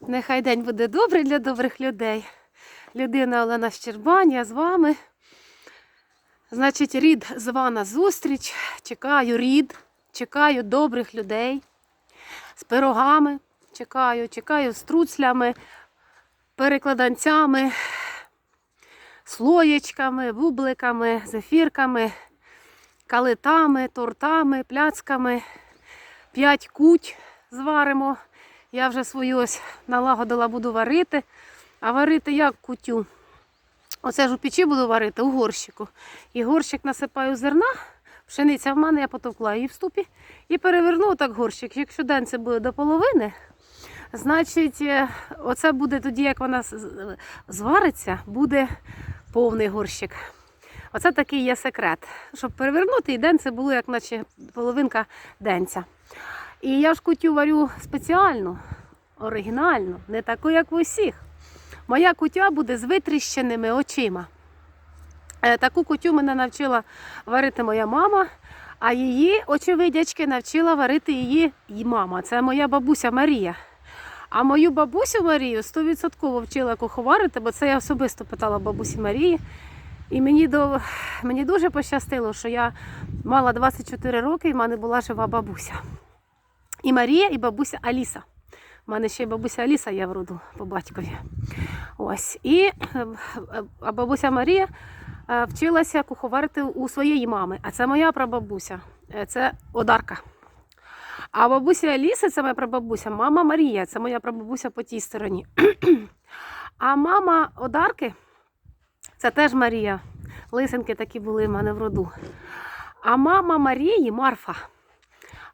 Нехай день буде добрий для добрих людей. Людина Олена Щербань, я з вами. Значить, рід зва на зустріч. Чекаю рід, чекаю добрих людей з пирогами. Чекаю, чекаю з труцлями, перекладанцями, слоєчками, бубликами, зефірками, калитами, тортами, пляцками. П'ять куть зваримо. Я вже свою ось налагодила, буду варити. А варити як кутю? Оце ж у печі буду варити у горщику. І горщик насипаю зерна, пшениця в мене, я потовкла її в ступі і переверну так горщик. Якщо день це буде до половини, значить, е, оце буде тоді, як вона звариться, буде повний горщик. Оце такий є секрет. Щоб перевернути, і день це було як наче половинка денця. І я ж кутю варю спеціально, оригінально, не таку, як у всіх. Моя кутя буде з витріщеними очима. Е, Таку кутю мене навчила варити моя мама, а її очевидячки навчила варити її мама. Це моя бабуся Марія. А мою бабусю Марію 100% вчила куховарити, бо це я особисто питала бабусі Марії. І мені, до, мені дуже пощастило, що я мала 24 роки і в мене була жива бабуся. І Марія, і бабуся Аліса. У мене ще й бабуся Аліса є в роду по батькові. Ось. І е, а бабуся Марія е, вчилася куховарити у своєї мами. А це моя прабабуся, е, це Одарка. А бабуся Аліса, це моя прабабуся, мама Марія, це моя прабабуся по тій стороні. А мама Одарки, це теж Марія. Лисенки такі були в мене в роду. А мама Марії Марфа.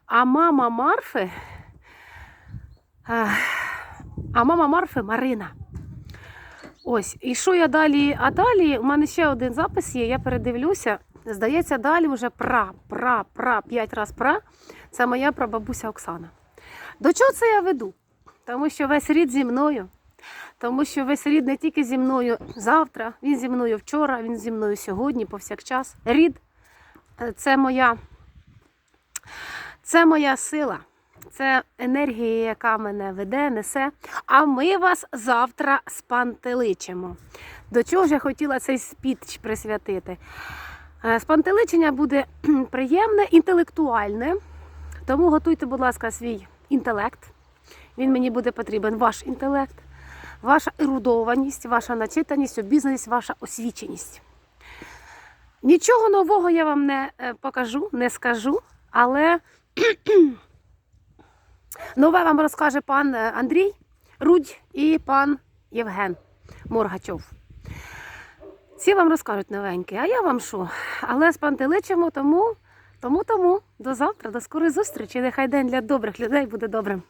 А мама Марфи. А мама Марфи Марина. Ось, і що я далі? А далі у мене ще один запис є, я передивлюся. Здається, далі вже пра, пра, пра, п'ять раз пра. Це моя прабабуся Оксана. До чого це я веду? Тому що весь рід зі мною. Тому що весь рід не тільки зі мною завтра, він зі мною вчора, він зі мною сьогодні, повсякчас. Рід е, це моя, це моя сила, це енергія, яка мене веде, несе. А ми вас завтра спантеличимо. До чого ж я хотіла цей спіч присвятити? Е, Спантеличення буде приємне, інтелектуальне. Тому готуйте, будь ласка, свій інтелект. Він мені буде потрібен, ваш інтелект, ваша ерудованість, ваша начитаність, обізнаність, ваша освіченість. Нічого нового я вам не е, покажу, не скажу, але нове вам розкаже пан е, Андрій Рудь і пан Євген Моргачов. Всі вам розкажуть новеньке, а я вам що? Але спантеличимо, тому, тому, тому до завтра, до скорої зустрічі. Нехай день для добрих людей буде добрим.